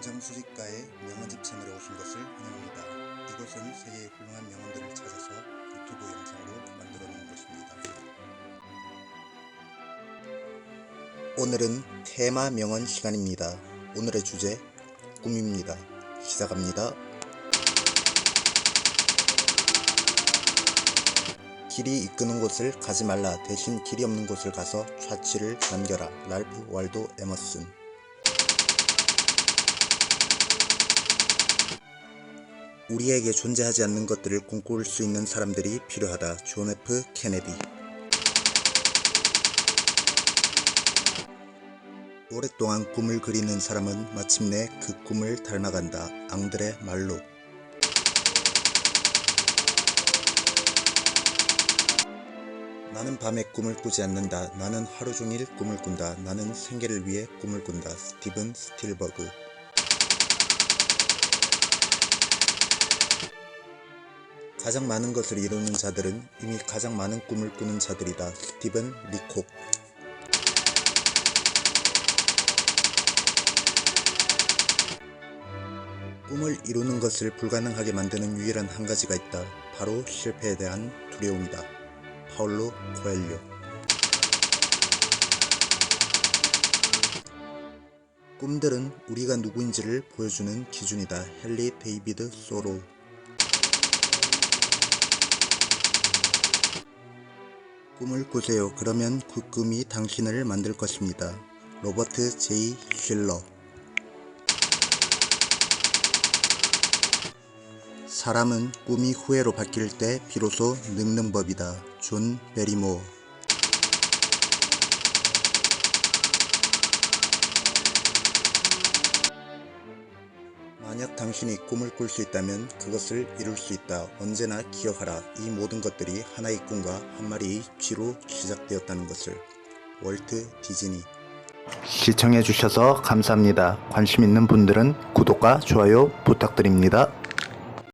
원장수집가의 명언집 채널에 오신 것을 환영합니다. 이곳은 세계의 훌륭한 명언들을 찾아서 유튜브 영상으로 만들어 놓은 곳입니다. 오늘은 테마 명언 시간입니다. 오늘의 주제 꿈입니다. 시작합니다. 길이 이끄는 곳을 가지 말라 대신 길이 없는 곳을 가서 좌치를 남겨라 랄프 waldo 에머슨 우리에게 존재하지 않는 것들을 꿈꿀 수 있는 사람들이 필요하다 존 F 케네디 오랫동안 꿈을 그리는 사람은 마침내 그 꿈을 닮아간다 앙드레 말로 나는 밤에 꿈을 꾸지 않는다. 나는 하루 종일 꿈을 꾼다. 나는 생계를 위해 꿈을 꾼다. 스티븐 스틸버그. 가장 많은 것을 이루는 자들은 이미 가장 많은 꿈을 꾸는 자들이다. 스티븐 리콕. 꿈을 이루는 것을 불가능하게 만드는 유일한 한 가지가 있다. 바로 실패에 대한 두려움이다. 파울로 코엘료 꿈들은 우리가 누구인지를 보여주는 기준이다. 헨리 데이비드 소로 꿈을 꾸세요. 그러면 그 꿈이 당신을 만들 것입니다. 로버트 제이 실러 사람은 꿈이 후회로 바뀔 때 비로소 늙는 법이다. 존 베리모어 만약 당신이 꿈을 꿀 수 있다면 그것을 이룰 수 있다. 언제나 기억하라. 이 모든 것들이 하나의 꿈과 한 마리의 쥐로 시작되었다는 것을. 월트 디즈니 시청해주셔서 감사합니다. 관심 있는 분들은 구독과 좋아요 부탁드립니다.